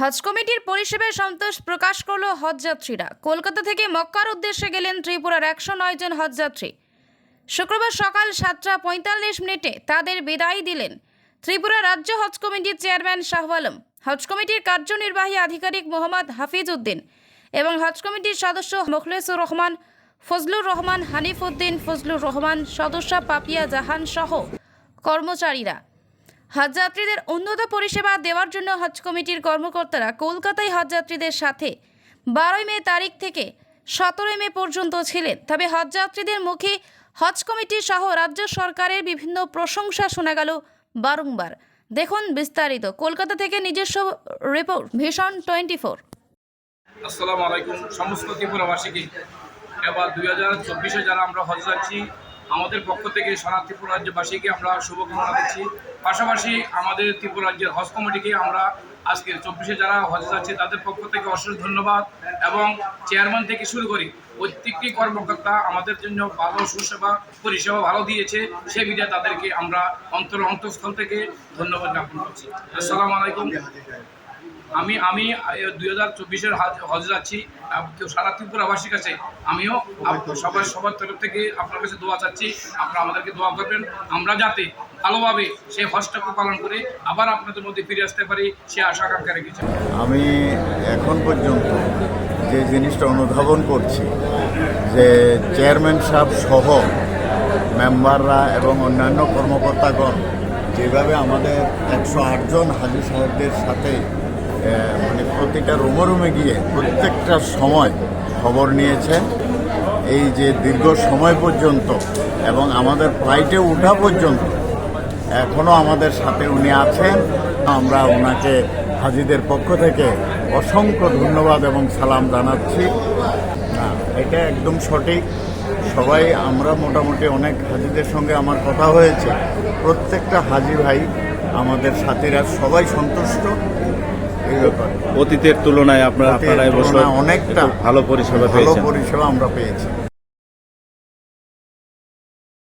হজ কমিটির পরিষেবায় সন্তোষ প্রকাশ করল হজযাত্রীরা। কলকাতা থেকে মক্কার উদ্দেশ্যে গেলেন ত্রিপুরার একশো নয় জন হজযাত্রী। শুক্রবার সকাল সাতটা পঁয়তাল্লিশ মিনিটে তাদের বিদায় দিলেন ত্রিপুরা রাজ্য হজ কমিটির চেয়ারম্যান শাহ আলম। হজ কমিটির কার্যনির্বাহী আধিকারিক মোহাম্মদ হাফিজ উদ্দিন এবং হজ কমিটির সদস্য মোখলেসুর রহমান, ফজলুর রহমান, হানিফ উদ্দিন, ফজলুর রহমান, সদস্য পাপিয়া জাহান সহ কর্মচারীরা। হজযাত্রীদের উন্নত পরিষেবা দেওয়ার জন্য হজ কমিটির কর্মকর্তারা কলকাতায় হজযাত্রীদের সাথে বারোই মে তারিখ থেকে সতেরোই মে পর্যন্ত ছিলেন। তবে হজযাত্রীদের মুখে হজ কমিটি সহ রাজ্য সরকারের বিভিন্ন প্রশংসা শোনা গেল বারংবার। দেখুন বিস্তারিত। কলকাতা থেকে নিজস্ব রিপোর্ট, ভীষণ টোয়েন্টি ফোর আসসালামু আলাইকুম। সমস্ত ত্রিপুরাবাসীকে এবার দুই হাজার চব্বিশে যারা আমরা হজ যাচ্ছি আমাদের পক্ষ থেকে সারা ত্রিপুরা রাজ্যবাসীকে আমরা শুভকামনা দিচ্ছি। পাশাপাশি আমাদের ত্রিপুরা রাজ্যের হজ কমিটিকে আমরা আজকে চব্বিশে যারা হজ যাচ্ছি, তাদের পক্ষ থেকে অশেষ ধন্যবাদ এবং চেয়ারম্যান থেকে শুরু করি, প্রত্যেকটি কর্মকর্তা আমাদের জন্য ভালো সুসেবা, পরিষেবা ভালো দিয়েছে, সে বিধায় তাদেরকে আমরা অন্তর অন্তঃস্থল থেকে ধন্যবাদ জ্ঞাপন করছি। আসসালামু আলাইকুম। আমি আমি দুই হাজার চব্বিশের হজ যাচ্ছি। সারা ত্রিপুরাবাসীর কাছে আমিও সবার সবার তরফ থেকে আপনার কাছে দোয়া চাচ্ছি। আপনারা আমাদেরকে দোয়া করবেন। আমরা যাতে ভালোভাবে সেই হজটাকে পালন করে আবার আপনাদের মধ্যে ফিরে আসতে পারি, সে আশা আকাঙ্ক্ষা রেখেছি। আমি এখন পর্যন্ত যে জিনিসটা অনুধাবন করছি, যে চেয়ারম্যান সাহেব সহ মেম্বাররা এবং অন্যান্য কর্মকর্তাগণ যেভাবে আমাদের একশো আটজন হাজি সাহেবদের সাথে মানে প্রতিটা রুমে রুমে গিয়ে প্রত্যেকটা সময় খবর নিয়েছেন এই যে দীর্ঘ সময় পর্যন্ত এবং আমাদের ফ্লাইটে ওঠা পর্যন্ত এখনও আমাদের সাথে উনি আছেন। আমরা ওনাকে হাজিদের পক্ষ থেকে অসংখ্য ধন্যবাদ এবং সালাম জানাচ্ছি। এটা একদম সঠিক। সবাই, আমরা মোটামুটি অনেক হাজিদের সঙ্গে আমার কথা হয়েছে। প্রত্যেকটা হাজি ভাই আমাদের সাথীরা সবাই সন্তুষ্ট। অতীতের তুলনায় আপনারা আপনারা অনেকটা ভালো পরিষেবা ভালো পরিষেবা আমরা পেয়েছি।